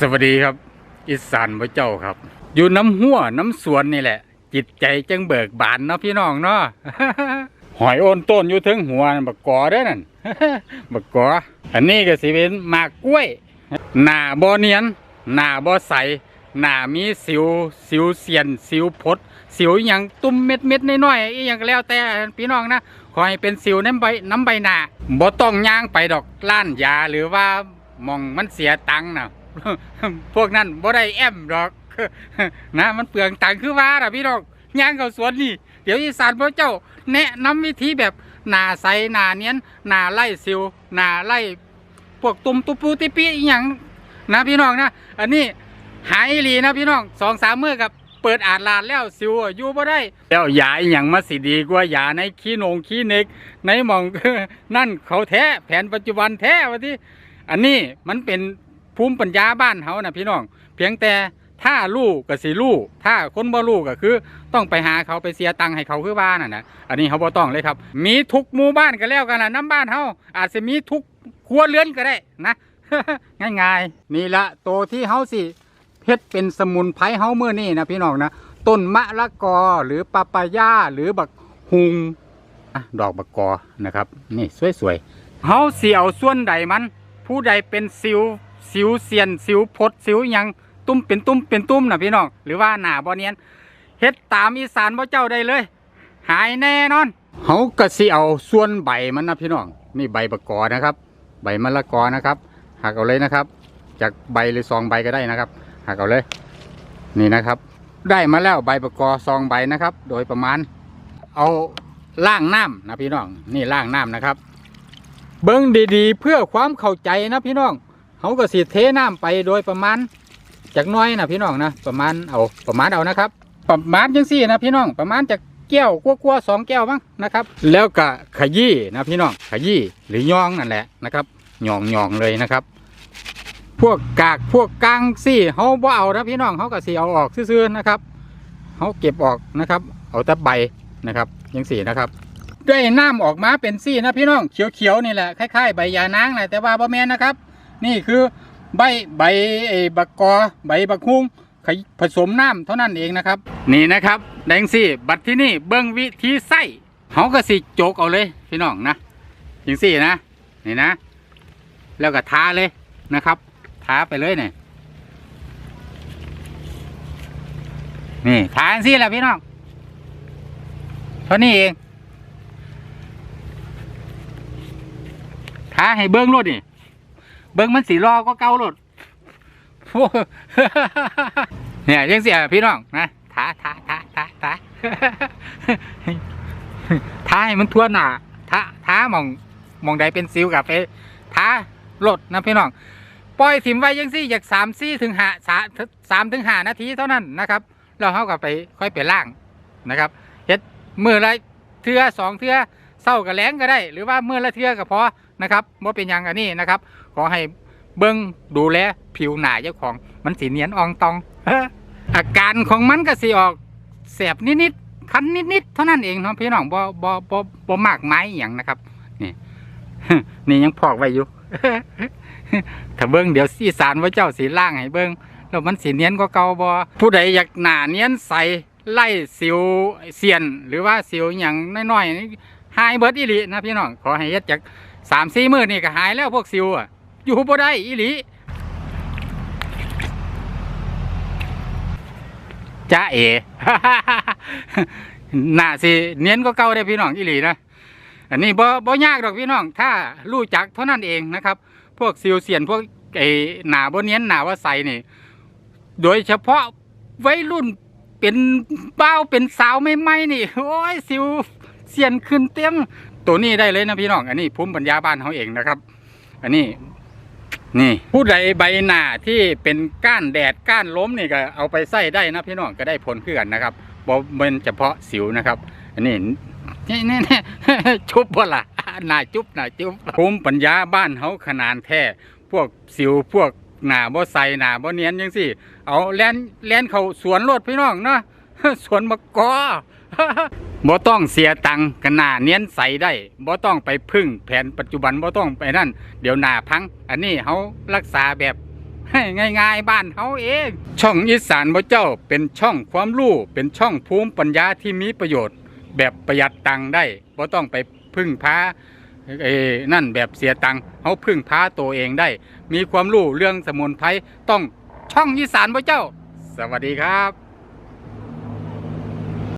สวัสดีครับอีสานพระเจ้าครับ อยู่น้ำหัวน้ำสวนนี่แหละ จิตใจจังเบิกบานเนาะพี่น้องเนาะหอยโอนต้นอยู่ถึงหัวบักกอด้อนั่นบักกออันนี้ก็สิเป็นหมากกล้วย หน้าบ่เนียน หน้าบ่ใส หน้ามีสิว สิวเสียน สิวพด สิวอย่างตุ้มเม็ดเม็ดน้อยๆอีหยังก็แล้วแต่พี่น้องนะขอให้เป็นสิวน้ำใบน้ำใบหน้าบ่ต้องย่างไปดอกล้านยาหรือว่ามองมันเสียตังค์นะ พวกนั้นบ่ได้แอมดอกนะมันเปลืองตังค์คือว่าล่ะพี่น้องย่างเขาสวนนี่ เดี๋ยวอีสานพระเจ้า แนะนำวิธีแบบหนาใสหนาเนียนหนาไล่สิวหนาไล่พวกตุ่มตุปูติปีอหย่างนะพี่น้องนะอันนี้หายหลีนะพี่น้องสองสามเมื่อกับเปิดอาดลาดแล้วสิวอยู่บ่ได้ แล้วยาอหย่างมาสิดีกว่ายาในขี้นงขี้เน็ก ในหมองนั่นเขาแท้แผนปัจจุบันแท้วะที่ อันนี้มันเป็น ภูมิปัญญาบ้านเขานะพี่น้อง เพียงแต่ถ้าลูกก็สิลูกถ้าคนบ่ลูกก็คือ ต้องไปหาเขาไปเสียตังค์ให้เขาคือบ้านน่ะนะอันนี้เขาบ่ต้องเลยครับ มีทุกหมู่บ้านก็แล้วกันนะน้ำบ้านเขาอาจจะมีทุกครัวเรือนก็ได้นะ ง่ายๆ นี่ละโตวที่เขาสิเฮ็ดเป็นสมุนไพรเฮาเมื่อนี่นะพี่น้องนะต้นมะละกอหรือปาปายาหรือบักฮุงดอกบักกอนะครับ นี่สวยๆเฮาเสิเอาส่วนใดมัน ผู้ใดเป็นสิว สิวเสียนสิวพดสิวหยังตุ้มเป็นตุ้มเป็นตุ้มนะพี่น้องหรือว่าหนาบ่เนียนเฮ็ดตามอีสานพ่เจ้าได้เลย หายแน่นอนเฮาก็สิเอาส่วนใบมันนะพี่น้องนี่ใบประกอนะครับ ใบมะละกอนะครับหักเอาเลยนะครับ จากใบหรือซองใบก็ได้นะครับหักเอาเลย นี่นะครับ ได้มาแล้วใบประกอซองใบนะครับ โดยประมาณ เอาล่างน้ำนะพี่น้อง นี่ล่างน้ำนะครับ เบิ้งดีๆ เพื่อความเข้าใจนะพี่น้อง เขาก็สิเทน้ำไปโดยประมาณจากน้อยนะพี่น้องนะประมาณเอาประมาณเอานะครับ ประมาณจังสี่นะพี่น้องประมาณจากแก้วกลัวๆสองแก้วมั้งนะครับ แล้วก็ขยี้นะพี่น้องขยี้หรือย่องนั่นแหละนะครับหย่องหย่องเลยนะครับ พวกกากพวกกลางซี่เขาบ่เอานะพี่น้องเขาก็สิเอาออกซื่อๆนะครับเขาเก็บออกนะครับ เอาแต่ใบนะครับยังสี่นะครับได้น้ำออกมาเป็นซี่นะพี่น้องเขียวๆนี่แหละคล้ายๆใบยานางแหละแต่ว่าบ่แม่นนะครับ นี่คือใบใบไอ้บักกอใบบักฮุ้งผสมน้ำเท่านั้นเองนะครับ นี่นะครับแดงซี่บัดที่นี่เบิ้งวิธีใส่เขาก็สิโจกเอาเลยพี่น้องนะจังซี่นะนี่นะ แล้วก็ทาเลยนะครับทาไปเลยเนี่ยนี่ทาจังซี่แหละพี่น้องเท่านี้เองท้าให้เบิ้งรถนี่ เบิ้งมันสีรอก็เก่ารถโอ้เนี่ยยังเสียพี่น้องนะท้าท้าท้าท้าท้าท้าให้มันทั่วหน้าท้าท้ามองมองใดเป็นซิวกับไปท้ารถนะพี่น้องปล่อยถิ่มไว้ยังซี่อยากสามซี่ถึงหาสาสามถึงหานาทีเท่านั้นนะครับเราเข้ากับไปค่อยไปล่างนะครับเฮ็ดมือละเทือสองเทือเศร้ากับแรงก็ได้ หรือว่ามือละเทือก็พอนะครับว่าเป็นอย่างอันนี้นะครับ ขอให้เบิ้งดูแลผิวหน้าเจ้าของมันสีเนียนอองตองอาการของมันก็สิออกแสบนิดๆคันนิดๆเท่านั้นเองเนาะพี่น้องบ่บ่บ่บ่มากไม้อย่างนะครับ นี่นี่ยังพอกไว้อยู่ถ้าเบิ้งเดี๋ยวสีสารว่าเจ้าสีล่างให้เบิ้งแล้วมันสีเนียนก็เก่าบ่ผู้ใดอยากหนาเนียนใสไล่สิวเสียน หรือว่าสิวอย่างน้อยๆหายเบิดอีหลีนะพี่น้องขอให้เฮ็ดจากสามสี่มื้อนี่ก็หายแล้วพวกสิวอะ อยู่บ่ได้อีหลีจ้าเอหน้าสิเนียนก็เก่าได้พี่น้องอีหลีนะอันนี้บ่บ่ยากดอกพี่น้อง ถ้ารู้จักเท่านั้นเองนะครับ พวกซิวเซียนพวกไอ้หนาบ่เนียนหนาว่าใสนี่ โดยเฉพาะวัยรุ่นเป็นเบ้าเป็นสาวใหม่นี่ โอ้ยสิวเซียนขึ้นเต็มตัวนี้ได้เลยนะพี่น้อง อันนี้ภูมิปัญญาบ้านเขาเองนะครับ อันนี้ นี่ ผู้ใดใบหน้าที่เป็นก้านแดดก้านล้มนี่ก็เอาไปใส่ได้นะพี่น้องก็ได้ผลเพื่อนนะครับบ่เป็นเฉพาะสิวนะครับอันนี้นี่นี่นี่ชุบบ่ล่ะหน้าจุบหน้าจุบภูมิปัญญาบ้านเฮาขนาดแท้พวกสิวพวกหน้าบ่ใสหน้าบ่เนียนจังซี่เอาแล่นแล่นเขาสวนรถพี่น้องเนาะ สวนมะกอบ่ต้องเสียตังค์กันหน้าเนียนใสได้บ่ต้องไปพึ่งแผนปัจจุบันบ่ต้องไปนั่น เดี๋ยวหน้าพัง อันนี้เฮารักษาแบบให้ง่ายๆบ้านเฮาเอง ช่องอีสานบ่เจ้าเป็นช่องความรู้เป็นช่องภูมิปัญญาที่มีประโยชน์ แบบประหยัดตังค์ได้บ่ต้องไปพึ่งพาเอ้นั่นแบบเสียตังค์เฮาพึ่งพาตัวเองได้ มีความรู้เรื่องสมุนไพรต้องช่องอีสานบ่เจ้า สวัสดีครับ